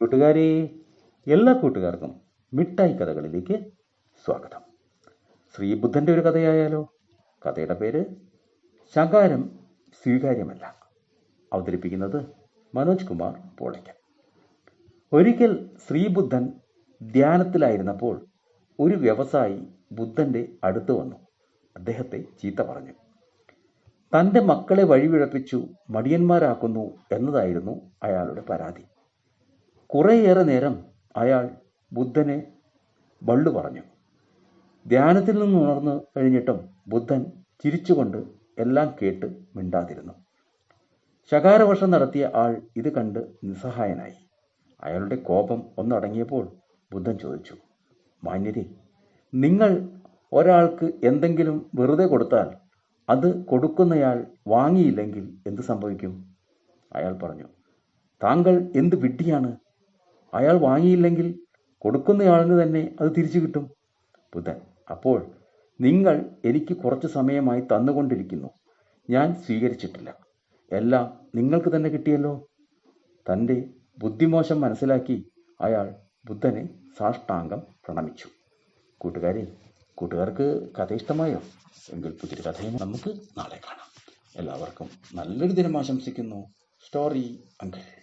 കൂട്ടുകാരെ എല്ലാ കൂട്ടുകാർക്കും മിഠായി കഥകളിലേക്ക് സ്വാഗതം. ശ്രീബുദ്ധന്റെ ഒരു കഥയായാലോ? കഥയുടെ പേര് ശകാരം സ്വീകാര്യമല്ല. അവതരിപ്പിക്കുന്നത് മനോജ് കുമാർ പോളയ്ക്കൽ. ഒരിക്കൽ ശ്രീബുദ്ധൻ ധ്യാനത്തിലായിരുന്നപ്പോൾ ഒരു വ്യവസായി ബുദ്ധന്റെ അടുത്ത് വന്നു. അദ്ദേഹത്തെ ചീത്ത പറഞ്ഞു. തന്റെ മക്കളെ വഴിവിഴപ്പിച്ചു മടിയന്മാരാക്കുന്നു എന്നതായിരുന്നു അയാളുടെ പരാതി. കുറേയേറെ നേരം അയാൾ ബുദ്ധനെ ബള്ളു പറഞ്ഞു. ധ്യാനത്തിൽ നിന്ന് ഉണർന്നു കഴിഞ്ഞിട്ടും ബുദ്ധൻ ചിരിച്ചുകൊണ്ട് എല്ലാം കേട്ട് മിണ്ടാതിരുന്നു. ശകാരവർഷം നടത്തിയ ആൾ ഇത് കണ്ട് നിസ്സഹായനായി. അയാളുടെ കോപം ഒന്നടങ്ങിയപ്പോൾ ബുദ്ധൻ ചോദിച്ചു മാന്യരെ നിങ്ങൾ ഒരാൾക്ക് എന്തെങ്കിലും വെറുതെ കൊടുത്താൽ അത് കൊടുക്കുന്നയാൾ വാങ്ങിയില്ലെങ്കിൽ എന്ത് സംഭവിക്കും? അയാൾ പറഞ്ഞു താങ്കൾ എന്ത് വിഡ്ഢിയാണ്? അയാൾ വാങ്ങിയില്ലെങ്കിൽ കൊടുക്കുന്നയാളിന് തന്നെ അത് തിരിച്ചു കിട്ടും. ബുധൻ അപ്പോൾ നിങ്ങൾ എനിക്ക് കുറച്ച് സമയമായി തന്നുകൊണ്ടിരിക്കുന്നു. ഞാൻ സ്വീകരിച്ചിട്ടില്ല. എല്ലാം നിങ്ങൾക്ക് തന്നെ കിട്ടിയല്ലോ. തന്റെ ബുദ്ധിമോശം മനസ്സിലാക്കി അയാൾ ബുദ്ധനെ സാഷ്ടാംഗം പ്രണമിച്ചു. കൂട്ടുകാരെ കൂട്ടുകാർക്ക് കഥ ഇഷ്ടമായോ എങ്കിൽ പുതിയൊരു കഥയും നമുക്ക് നാളെ കാണാം. എല്ലാവർക്കും നല്ലൊരു ദിനം ആശംസിക്കുന്നു. Story uncle.